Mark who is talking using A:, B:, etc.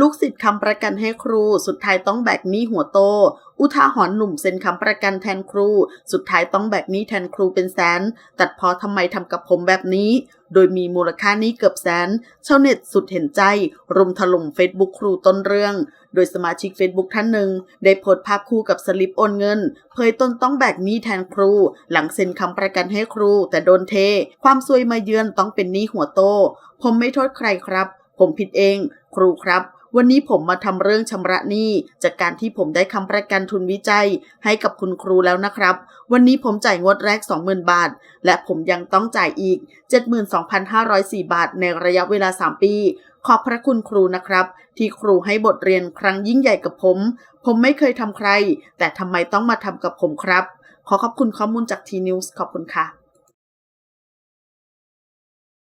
A: ลูกศิษย์ค้ำประกันให้ครู สุดท้ายต้องแบกหนี้หัวโต อุทาหรณ์หนุ่มเซ็นค้ำประกันแทนครู สุดท้ายต้องแบกหนี้แทนครูเป็นแสน ตัดพอทำไมทำกับผมแบบนี้ โดยมีมูลค่านี้เกือบแสน ชาวเน็ตสุดเห็นใจ รุมถล่มเฟซบุ๊กครูต้นเรื่อง โดยสมาชิก Facebook ท่านหนึ่ง ได้โพสต์ภาพคู่กับสลิปโอนเงิน เผยตนต้องแบกหนี้แทนครู หลังเซ็นคำประกันให้ครู แต่โดนเท ความซวยมาเยือนต้องเป็นหนี้หัวโต ผมไม่โทษใครครับ ผมผิดเอง ครูครับ วันนี้ผมมาทำเรื่องชำระหนี้จากการที่ผมได้คำประกันทุนวิจัยให้กับคุณครูแล้วนะครับ วันนี้ผมจ่ายงวดแรก 20,000 บาท และผมยังต้องจ่ายอีก 72,504 บาทในระยะเวลา 3 ปี ขอบพระคุณครูนะครับ ที่ครูให้บทเรียนครั้งยิ่งใหญ่กับผม ผมไม่เคยทำใคร แต่ทำไมต้องมาทำกับผมครับ ขอขอบคุณข้อมูลจากทีนิวส์ขอบคุณค่ะ